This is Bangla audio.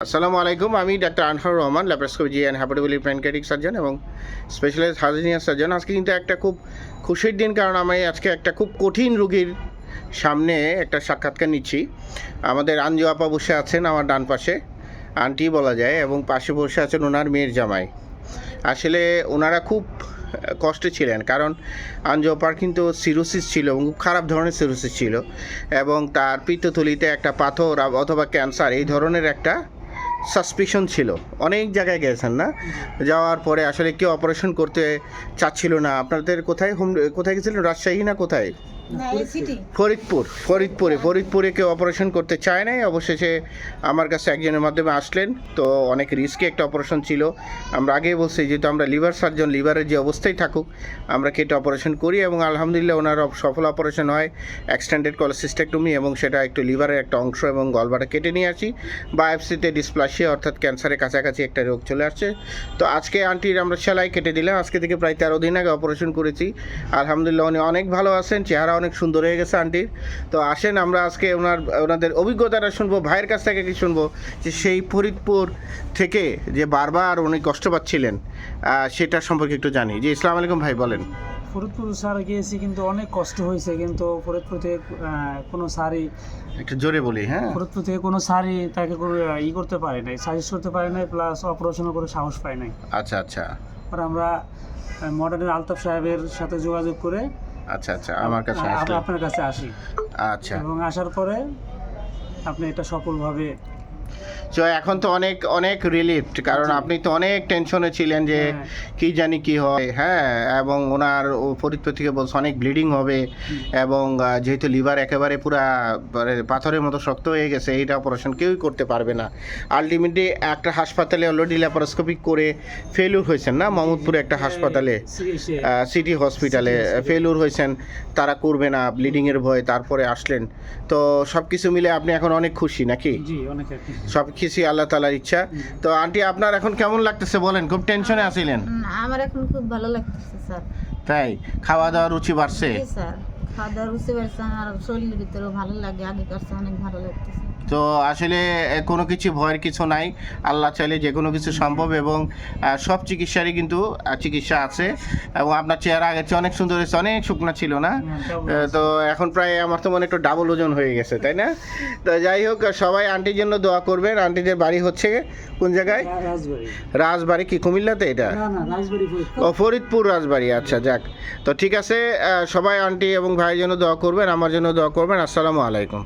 আসসালামু আলাইকুম, আমি doctor Anhar Rahman laparoscopy and hepatobiliary pancreatic surgeon এবং স্পেশালাইজ হার্জিনিয়ার সার্জন আজকে কিন্তু একটা খুব খুশির দিন, কারণ আমি আজকে একটা খুব কঠিন রোগীর সামনে একটা সাক্ষাৎকার নিচ্ছি। আমাদের আঞ্জু আপা বসে আছেন আমার ডান পাশে, আন্টি বলা যায়, এবং পাশে বসে আছেন ওনার মেয়ের জামাই। আসলে ওনারা খুব কষ্টে ছিলেন, কারণ আঞ্জোপার কিন্তু সিরোসিস ছিল এবং খুব খারাপ ধরনের সিরোসিস ছিল এবং তার পিত্তথলিতে একটা পাথর অথবা ক্যান্সার এই ধরনের একটা সাসপিশন ছিল। অনেক জায়গায় গেছেন না? যাওয়ার পরে আসলে কেউ অপারেশন করতে চাচ্ছিল না। আপনাদের কোথায় হোম কোথায় গেছিলেন? রাজশাহী না কোথায়? ফরিদপুর ফরিদপুরে ফরিদপুরে কেউ অপারেশন করতে চায় নাই। অবশেষে আমার কাছে একজনের মাধ্যমে আসলেন। তো অনেক রিস্কে একটা অপারেশন ছিল। আমরা আগেই বলছি যেহেতু আমরা লিভার সার্জন লিভারের যে অবস্থায় থাকুক আমরা কেটে অপারেশন করি? এবং আলহামদুলিল্লাহ ওনার সফল অপারেশন হয় এক্সটেন্ডেড কলেসিস্টেক্টমি এবং সেটা একটু লিভারের একটা অংশ এবং গলবাটা কেটে নিয়ে আসি। বায়োপসিতে ডিসপ্লাসিয়া অর্থাৎ ক্যান্সারের কাছাকাছি একটা রোগ চলে আসছে। তো আজকে আন্টির আমরা সেলাই কেটে দিলাম। আজকে থেকে প্রায় তেরো দিন আগে অপারেশন করেছি। আলহামদুলিল্লাহ উনি অনেক ভালো আছেন চেহারা অনেক সুন্দর হয়ে গেছে আন্টির তো আসেন আমরা আজকে ওনার ওনাদের অভিজ্ঞতাটা শুনব ভাইয়ের কাছ থেকে কি শুনব? যে সেই ফরিদপুর থেকে যে বারবার উনি কষ্ট পাচ্ছিলেন সেটা সম্পর্কে একটু জানি। যে ইসলাম আলাইকুম ভাই বলেন। ফরিদপুর স্যার গিয়েছি কিন্তু অনেক কষ্ট হয়েছে কিন্তু ফরিদপুর থেকে কোনো স্যারই একটু জোরে বলি হ্যাঁ? ফরিদপুর থেকে কোনো স্যারই তাকে ই করতে পারে নাই সাজেস্ট করতে পারে নাই প্লাস অপারেশনও করে সাহস পায় নাই। আচ্ছা আচ্ছা। আমরা মডার্নের আলতাফ সাহেবের সাথে যোগাযোগ করে আচ্ছা আচ্ছা আমার কাছে আপনার কাছে আসি। আচ্ছা। এবং আসার পরে আপনি এটা সফলভাবে তো এখন তো অনেক অনেক রিলিফড কারণ আপনি তো অনেক টেনশনে ছিলেন যে হ্যাঁ। কি জানি কি হয় হ্যাঁ এবং ওনার থেকে বলছে অনেক ব্লিডিং হবে এবং যেহেতু লিভার একেবারে পুরা মানে পাথরের মতো শক্ত হয়ে গেছে এইটা অপারেশন কেউই করতে পারবে না। আলটিমেটলি একটা হাসপাতালে অলরেডি ল্যাপারোস্কোপিক করে ফেলুর হয়েছেন না? মোহাম্মদপুরে একটা হাসপাতালে সিটি হসপিটালে ফেলুর হয়েছেন তারা করবে না ব্লিডিংয়ের ভয়ে তারপরে আসলেন। তো সব কিছু মিলে আপনি এখন অনেক খুশি নাকি। সব কিছুই আল্লাহ তালার ইচ্ছা। তো আন্টি আপনার এখন কেমন লাগতেছে বলেন? খুব টেনশনে আসিলেন আমার এখন খুব ভালো লাগতেছে স্যার। তাই? খাওয়া দাওয়া রুচি বাড়ছে? স্যার। খাওয়া দাওয়া রুচি বাড়ছে আর শরীরের ভিতরেও ভালো লাগে আগেকার কাছে অনেক ভালো লাগতেছে। তো আসলে কোনো কিছু ভয়ের কিছু নাই। আল্লাহ চাইলে যে কোনো কিছু সম্ভব এবং সব চিকিৎসারই কিন্তু চিকিৎসা আছে। এবং আপনার চেহারা আগের চেয়ে অনেক সুন্দর হয়েছে অনেক শুকনা ছিল না? তো এখন প্রায় আমার তো মনে একটু ডাবল ওজন হয়ে গেছে তাই না? তো যাই হোক সবাই আন্টির জন্য দোয়া করবেন। আন্টিদের বাড়ি হচ্ছে কোন জায়গায়? রাজবাড়ি। কি কুমিল্লাতে এটা? ও ফরিদপুর রাজবাড়ি আচ্ছা যাক। তো ঠিক আছে সবাই আন্টি এবং ভাইয়ের জন্য দোয়া করবেন আমার জন্য দোয়া করবেন। আসসালামু আলাইকুম।